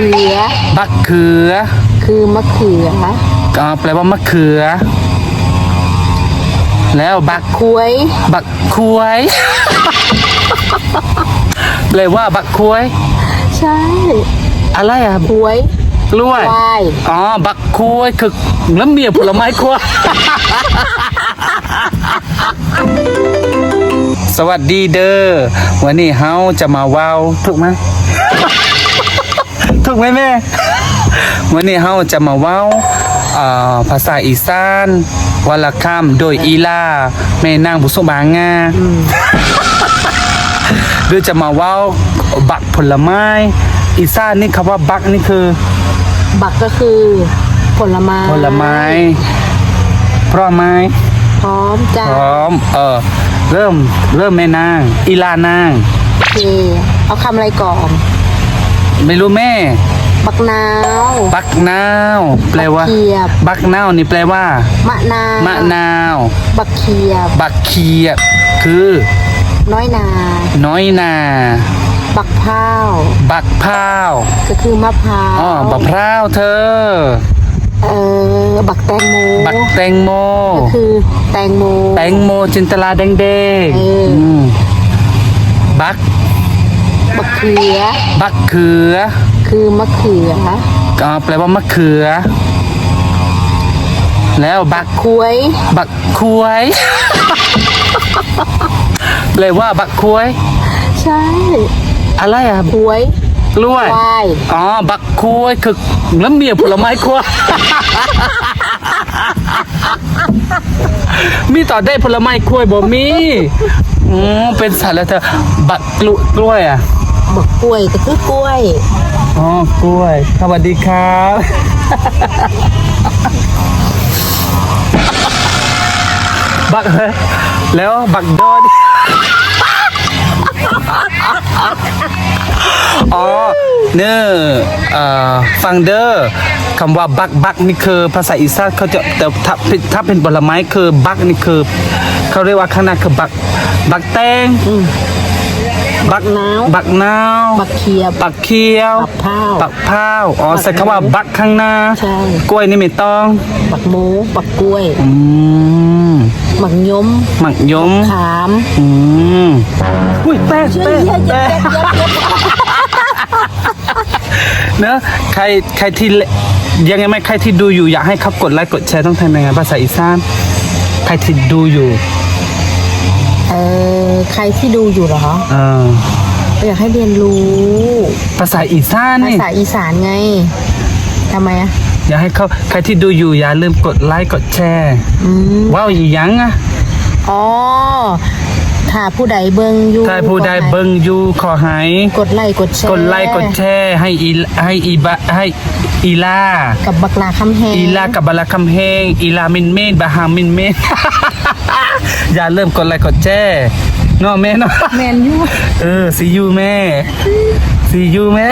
ขือ บักเขือคือมะเขือก็แปลว่ามะเขือ แล้วบักควยบักคุยแปลว่าบักคุยใช่อะไรอะควยกล้วยควายอ๋อบักคุยคือแล้วเมียผลไม้คุยสวัสดีเด้อวันนี้เฮาจะมาเว้าวถูกไหม ถูกไหมแม่ วันนี้เฮาจะมาเว้าเอ่อภาษาอีสานวลคำโดยอีลาแม่นางบุษบางาหรือจะมาเว้าบักผลไม้ อีสานนี่คำว่าบักนี่คือ บักก็คือ ผลไม้ ผลไม้พร้อมไหมพร้อมจ้าพร้อม เออ เริ่มเริ่มแม่นาง อีลานางโอเคเอาคำอะไรก่อน ไม่รู้แม่ บักนาวบักนาว แปลว่าบักเขียบบักนาวนี่แปลว่ามะนาวมะนาว บักเขียบ บักเขียบ คือ น้อยนา น้อยนา บักพร้าวบักพร้าวก็คือมะพร้าวอ๋อบักพร้าวเธอ เออบักแตงโมบักแตงโม ก็คือแตงโม แตงโมจินตลาแดงแดงเอออืมบัก บักเขือ บักเขือคือมะเขือก็แปลว่ามะเขือ แล้วบักควยบักคุยแปลว่าบักคุยใช่อะไรอะควยกล้วย ควายอ๋อ บักคุยคือแล้วเมียผลไม้คุยมีต่อได้ผลไม้คุยบ่มี อืมเป็นสัตว์แล้วเธอบักกล้วยกล้วยอะบักกล้วยก็คือกล้วยอ๋อกล้วยสวัสดีครับ บักเฮ้ยแล้วบักดอนอ๋อ เนอเอ่อฟังเดอร์คำว่าบักบักนี่คือภาษาอีสานเขาจะแต่ถ้าเป็นถ้าเป็นผลไม้คือบักนี่คือเขาเรียกว่าข้างหน้าคือบักบักแตงบักน้าวบักนาวบักเขียบบักเขียวบักพร้าวบักพร้าวอ๋อใส่คำว่าบักข้างหน้าใช่กล้วยนี่ไม่ต้องบักโมบักกล้วยอืมบักยมหมักยมขามอืมอุ้ยแป้งแป้งแป้ง เนอะใครใครที่เล่ยังไงไหมใครที่ดูอยู่อยากให้เขากดไลค์กดแชร์ต้องทำยังไงภาษาอีสานใครที่ดูอยู่เออใครที่ดูอยู่เหรอเอออยากให้เรียนรู้ ภาษาอีสานภานี่ษาอีสานไงทำไมอะอยากให้เขาใครที่ดูอยู่อย่าลืมกดไลค์กดแชร์อืมว้าวอีหยังอะอ๋อ ถ้าผู้ใดเบิ่งอยู่ถ้าผู้ใดเบิ่งอยู่ขอให้กดไลค์กดแชร์กดไลค์กดแชร์ให้อีให้อีบะให้อีลากับบักลาคำแหงอีลากับบาลาคำเฮงอีลามินเมนบาฮามินเมนอย่าเริ่มกดไลค์กดแชร์เนาะแม่เนาะแมนยูเออซียูแม่ซียูแม่